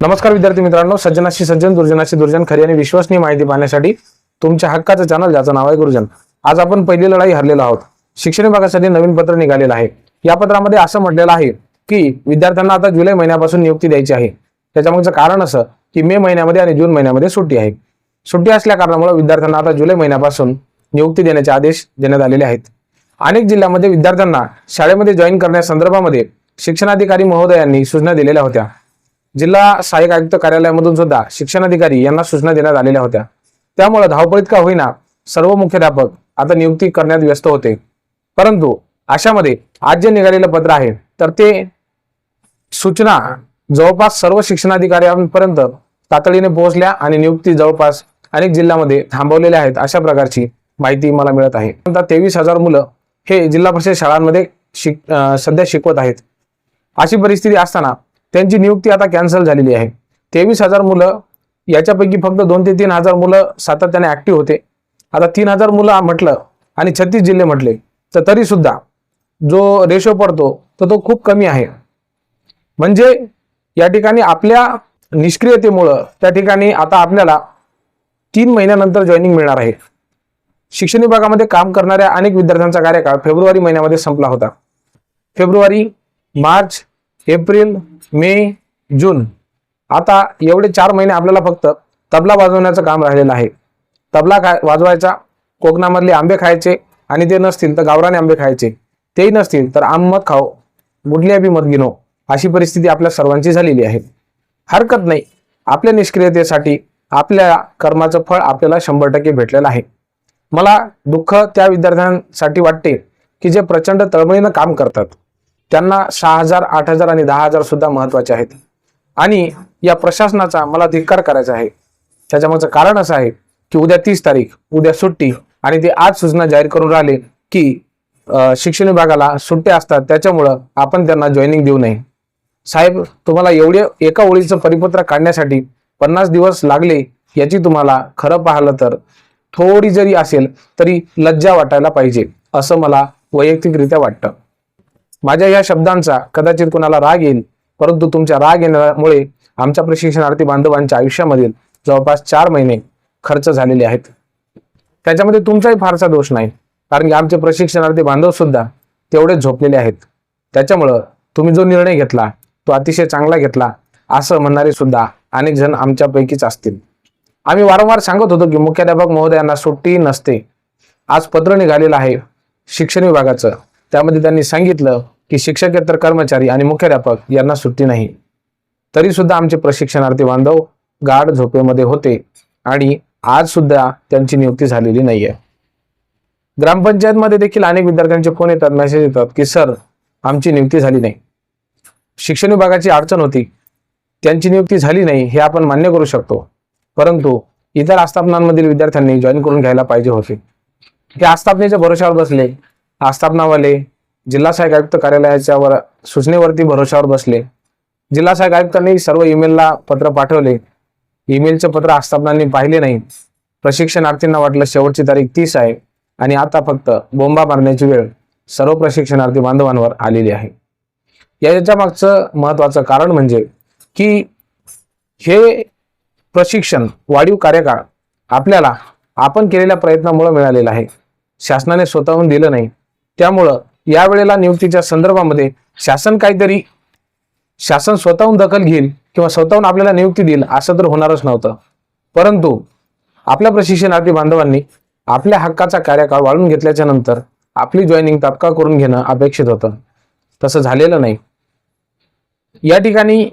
नमस्कार विद्यार्थी मित्रांनो सज्जनाशी सज्जन दुर्जनाशी दुर्जन खरी आणि विश्वसनीय माहिती पाहण्यासाठी तुमच्या हक्काचं चॅनल ज्याचं नाव आहे गुरुजन. आज आपण पहिली लढाई हरलेलो आहोत. शिक्षण विभागासाठी नवीन पत्र निघालेलं आहे. या पत्रामध्ये असं म्हटलेलं आहे की विद्यार्थ्यांना आता जुलै महिन्यापासून नियुक्ती द्यायची आहे. त्याच्यामागचं कारण असं की मे महिन्यामध्ये आणि जून महिन्यामध्ये सुट्टी आहे. सुट्टी असल्या कारणामुळे विद्यार्थ्यांना आता जुलै महिन्यापासून नियुक्ती देण्याचे आदेश देण्यात आलेले आहेत. अनेक जिल्ह्यामध्ये विद्यार्थ्यांना शाळेमध्ये जॉईन करण्यासंदर्भामध्ये शिक्षणाधिकारी महोदयांनी सूचना दिलेल्या होत्या. जिल्हा सहाय्यक आयुक्त कार्यालयामधून सुद्धा शिक्षणाधिकारी यांना सूचना देण्यात आलेल्या होत्या. त्यामुळे धावपळीत का होईना सर्व मुख्याध्यापक आता नियुक्ती करण्यात व्यस्त होते. परंतु अशामध्ये आज जे निघालेलं पत्र आहे तर ते सूचना जवळपास सर्व शिक्षणाधिकाऱ्यांपर्यंत तातडीने पोहोचल्या आणि नियुक्ती जवळपास अनेक जिल्ह्यामध्ये थांबवलेल्या आहेत अशा प्रकारची माहिती मला मिळत आहे. आता तेवीस हजार मुलं हे जिल्हा परिषद शाळांमध्ये शिक सध्या शिकवत आहेत. अशी परिस्थिती असताना त्यांची नियुक्ती आता कॅन्सल झालेली आहे. तेवीस हजार मुलं याच्यापैकी फक्त दोन ते तीन हजार मुलं सातत्याने ऍक्टिव्ह होते. आता तीन हजार मुलं म्हटलं आणि छत्तीस जिल्हे म्हटले तर तरी सुद्धा जो रेशो पडतो तर तो खूप कमी आहे. म्हणजे या ठिकाणी आपल्या निष्क्रियतेमुळं त्या ठिकाणी आता आपल्याला तीन महिन्यानंतर जॉईनिंग मिळणार आहे. शिक्षण विभागामध्ये काम करणाऱ्या अनेक विद्यार्थ्यांचा कार्यकाळ फेब्रुवारी महिन्यामध्ये संपला होता. फेब्रुवारी मार्च एप्रिल मे जून. आता एवढे चार महिने आपल्याला फक्त तबला वाजवण्याचं काम राहिलेलं आहे. तबला काय वाजवायचा कोकणामधले आंबे खायचे आणि ते नसतील तर गावराने आंबे खायचे. तेही नसतील तर आम मत खाओ गुडल्या बी मत गिनो अशी परिस्थिती आपल्या सर्वांची झालेली आहे. हरकत नाही. आपल्या निष्क्रियतेसाठी आपल्या कर्माचं फळ आपल्याला शंभर टक्के भेटलेलं आहे. मला दुःख त्या विद्यार्थ्यांसाठी वाटते की जे प्रचंड तळमळीनं काम करतात. त्यांना सहा हजार आठ हजार आणि दहा हजार सुद्धा महत्त्वाचे आहेत. आणि या प्रशासनाचा मला धिक्कार करायचा आहे. त्याच्यामागचं कारण असं आहे की उद्या तीस तारीख उद्या सुट्टी आणि ते आज सूचना जाहीर करून राहिले की शिक्षण विभागाला सुट्ट्या असतात. त्याच्यामुळं आपण त्यांना जॉईनिंग देऊ नये. साहेब तुम्हाला एवढे एका ओळीचं परिपत्र काढण्यासाठी पन्नास दिवस लागले याची तुम्हाला खरं पाहिलं तर थोडी जरी असेल तरी लज्जा वाटायला पाहिजे असं मला वैयक्तिकरित्या वाटतं. माझ्या या शब्दांचा कदाचित कुणाला राग येईल परंतु तुमच्या राग येण्यामुळे आमच्या प्रशिक्षणार्थी बांधवांच्या आयुष्यामधील जवळपास चार महिने खर्च झालेले आहेत. त्याच्यामध्ये तुमचाही फारसा दोष नाही कारण की आमचे प्रशिक्षणार्थी बांधव सुद्धा तेवढेच झोपलेले आहेत. त्याच्यामुळं तुम्ही जो निर्णय घेतला तो अतिशय चांगला घेतला असं म्हणणारे सुद्धा अनेक जण आमच्यापैकीच असतील. आम्ही वारंवार सांगत होतो की मुख्याध्यापक महोदयांना सुट्टी नसते. आज पत्र निघालेलं आहे शिक्षण विभागाचं. त्यामध्ये त्यांनी सांगितलं की शिक्षकेतर कर्मचारी आणि मुख्याध्यापक यांना सुट्टी नाही. तरी सुद्धा आमचे प्रशिक्षणार्थी बांधव गाढ झोपेमध्ये होते आणि आज सुद्धा त्यांची नियुक्ती झालेली नाहीये. ग्रामपंचायतमध्ये देखील अनेक विद्यार्थ्यांचे फोन येतात मेसेज येतात की सर आमची नियुक्ती झाली नाही. शिक्षण विभागाची अडचण होती. त्यांची नियुक्ती झाली नाही हे आपण मान्य करू शकतो. परंतु इतर आस्थापनांमधील विद्यार्थ्यांनी जॉईन करून घ्यायला पाहिजे होते. ते आस्थापनेच्या भरोशावर बसले. आस्थापनावाले जिल्हा सहाय्यक आयुक्त कार्यालयाच्या वर सूचनेवरती भरोशावर बसले. जिल्हा सहाय्यक आयुक्तांनी सर्व ईमेलला पत्र पाठवले. ईमेलचे पत्र आस्थापनांनी पाहिले नाही प्रशिक्षणार्थींना वाटलं शेवटची तारीख तीस आहे आणि आता फक्त बोंबा मारण्याची वेळ. सर्व प्रशिक्षणार्थी बांधवांवर आलेली आहे. याच्या मागचं महत्वाचं कारण म्हणजे की हे प्रशिक्षण वाढीव कार्यकाळ आपल्याला आपण केलेल्या प्रयत्नामुळे मिळालेलं आहे. शासनाने स्वतःहून दिलं नाही. त्यामुळं यावेळेला नियुक्तीच्या संदर्भामध्ये शासन काहीतरी शासन स्वतःहून दखल घेईल किंवा स्वतःहून आपल्याला नियुक्ती देईल असं तर होणारच नव्हतं. परंतु आपल्या प्रशिक्षणार्थी बांधवांनी आपल्या हक्काचा कार्यकाळ वाढून घेतल्याच्या नंतर आपली जॉईनिंग तात्काळ करून घेणं अपेक्षित होतं. तसं झालेलं नाही. या ठिकाणी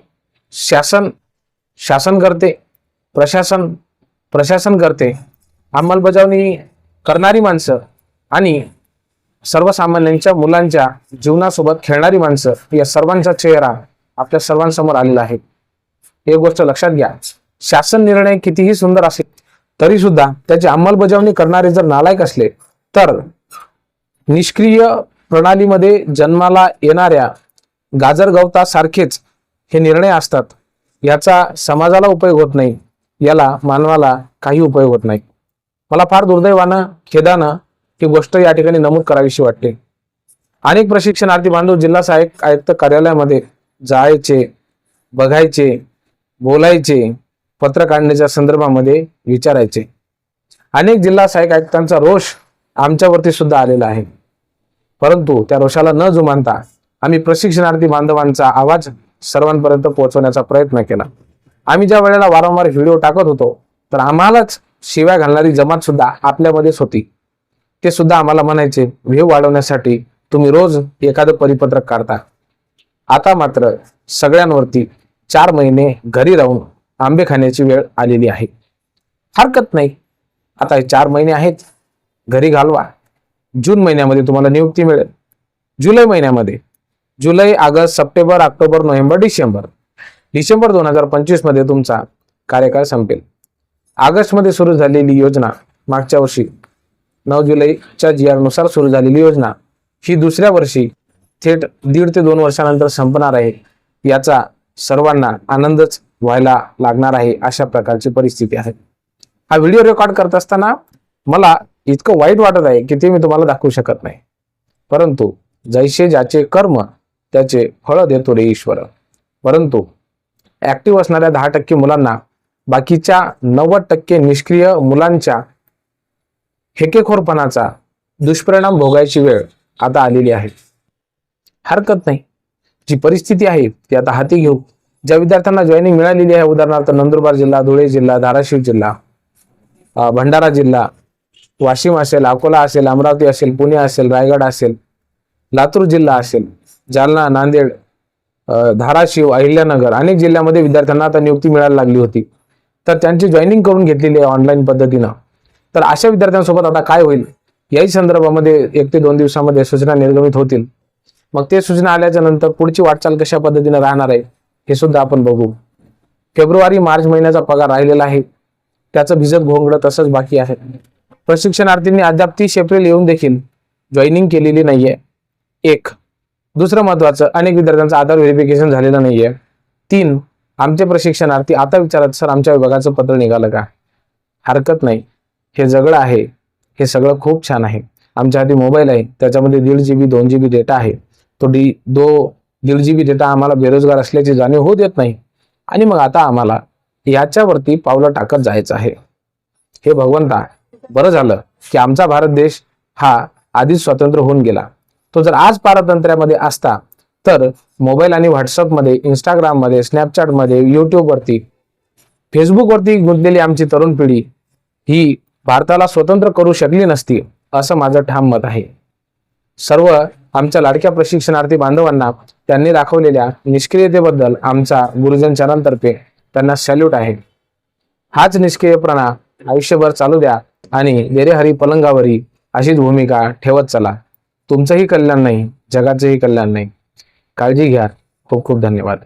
शासन शासन करते प्रशासन प्रशासन करते अंमलबजावणी करणारी माणसं आणि सर्वसामान्यांच्या मुलांच्या जीवनासोबत खेळणारी माणसं या सर्वांचा चेहरा आपल्या सर्वांसमोर आलेला आहे. एक गोष्ट लक्षात घ्या. शासन निर्णय कितीही सुंदर असेल तरी सुद्धा त्याची अंमलबजावणी करणारे जर नालायक असले तर निष्क्रिय प्रणालीमध्ये जन्माला येणाऱ्या गाजर गवतासारखेच हे निर्णय असतात. याचा समाजाला उपयोग होत नाही. याला मानवाला काही उपयोग होत नाही. मला फार दुर्दैवानं खेदानं ही गोष्ट या ठिकाणी नमूद करावीशी वाटते. अनेक प्रशिक्षणार्थी बांधव जिल्हा सहाय्यक आयुक्त कार्यालयामध्ये जायचे बघायचे बोलायचे पत्र काढण्याच्या संदर्भामध्ये विचारायचे. अनेक जिल्हा सहाय्यक आयुक्तांचा रोष आमच्यावरती सुद्धा आलेला आहे. परंतु त्या रोषाला न जुमानता आम्ही प्रशिक्षणार्थी बांधवांचा आवाज सर्वांपर्यंत पोहोचवण्याचा प्रयत्न केला. आम्ही ज्या वेळेला वारंवार व्हिडिओ टाकत होतो तर आम्हालाच शिव्या घालणारी जमात सुद्धा आपल्यामध्येच होती. ते सुद्धा आम्हाला म्हणायचे व्ह्यू वाढवण्यासाठी तुम्ही रोज एखादं परिपत्रक काढता. आता मात्र सगळ्यांवरती चार महिने घरी राहून आंबे खाण्याची वेळ आलेली आहे. हरकत नाही. आता हे चार महिने आहेत. घरी घालवा. जून महिन्यामध्ये तुम्हाला नियुक्ती मिळेल. जुलै महिन्यामध्ये. जुलै August September October November December. December दोन हजार पंचवीसमध्ये तुमचा कार्यकाळ संपेल. ऑगस्टमध्ये सुरू झालेली योजना मागच्या वर्षी नऊ जुलैच्या जी आरनुसार सुरू झालेली योजना. ही दुसऱ्या वर्षी थेट दीड ते दोन वर्षानंतर संपणार आहे. याचा सर्वांना आनंदच व्हायला लागणार आहे अशा प्रकारची परिस्थिती आहे. हा व्हिडिओ रेकॉर्ड करत असताना मला इतकं वाईट वाटत आहे की ते मी तुम्हाला दाखवू शकत नाही. परंतु जैसे ज्याचे कर्म त्याचे फळ देतो रे ईश्वर. परंतु ऍक्टिव्ह असणाऱ्या दहा टक्के मुलांना बाकीच्या नव्वद टक्के निष्क्रिय मुलांच्या हेकेखोरपणाचा दुष्परिणाम भोगायची वेळ आता आलेली आहे. हरकत नाही. जी परिस्थिती आहे ती आता हाती घेऊ. ज्या विद्यार्थ्यांना जॉईनिंग मिळालेली आहे उदाहरणार्थ नंदुरबार जिल्हा धुळे जिल्हा धाराशिव जिल्हा भंडारा जिल्हा वाशिम असेल अकोला असेल अमरावती असेल पुणे असेल रायगड असेल लातूर जिल्हा असेल जालना नांदेड धाराशिव अहिल्यानगर अनेक जिल्ह्यामध्ये विद्यार्थ्यांना आता नियुक्ती मिळायला लागली होती. तर त्यांची जॉईनिंग करून घेतलेली आहे ऑनलाईन पद्धतीनं. तर अशा विद्यार्थ्यांसोबत आता काय होईल? याही संदर्भामध्ये एक ते दोन दिवसामध्ये सूचना निर्गमित होतील. मग ते सूचना आल्याच्यानंतर पुढची वाटचाल कशा पद्धतीने राहणार आहे हे सुद्धा आपण बघू. फेब्रुवारी मार्च महिन्याचा पगार राहिलेला आहे. त्याचं भिजत घोंगडं तसंच बाकी आहे. प्रशिक्षणार्थींनी अद्याप तीस एप्रिल येऊन देखील जॉईनिंग केलेली नाहीये. एक दुसरं महत्वाचं अनेक विद्यार्थ्यांचं आधार व्हेरिफिकेशन झालेलं नाहीये. तीन आमचे प्रशिक्षणार्थी आता विचारत सर आमच्या विभागाचं पत्र निघालं का? हरकत नाही. हे जगळं आहे. हे सगळं खूप छान आहे. आमच्या हाती मोबाईल आहे. त्याच्यामध्ये दीड जी बी दोन जी बी डेटा आहे. तो डी दो दीड जी बी डेटा आम्हाला बेरोजगार असल्याची जाणीव होऊ देत नाही. आणि मग आता आम्हाला याच्यावरती पावलं टाकत जायचं आहे. हे भगवंता बरं झालं की आमचा भारत देश हा आधीच स्वतंत्र होऊन गेला. तो जर आज पारतंत्र्यामध्ये असता तर मोबाईल आणि व्हॉट्सअपमध्ये इंस्टाग्राममध्ये स्नॅपचॅटमध्ये युट्यूबवरती फेसबुकवरती गुंतलेली आमची तरुण पिढी ही भारताला स्वतंत्र करू शकली नसती असं माझं ठाम मत आहे. सर्व आमच्या लाडक्या प्रशिक्षणार्थी बांधवांना त्यांनी दाखवलेल्या निष्क्रियतेबद्दल आमचा गुरुजन चॅनलतर्फे त्यांना सॅल्यूट आहे. हाच निष्क्रियपणा आयुष्यभर चालू द्या आणि देरेहरी पलंगावरी अशीच भूमिका ठेवत चला. तुमचंही कल्याण नाही जगाचंही कल्याण नाही. काळजी घ्या. खूप खूप धन्यवाद.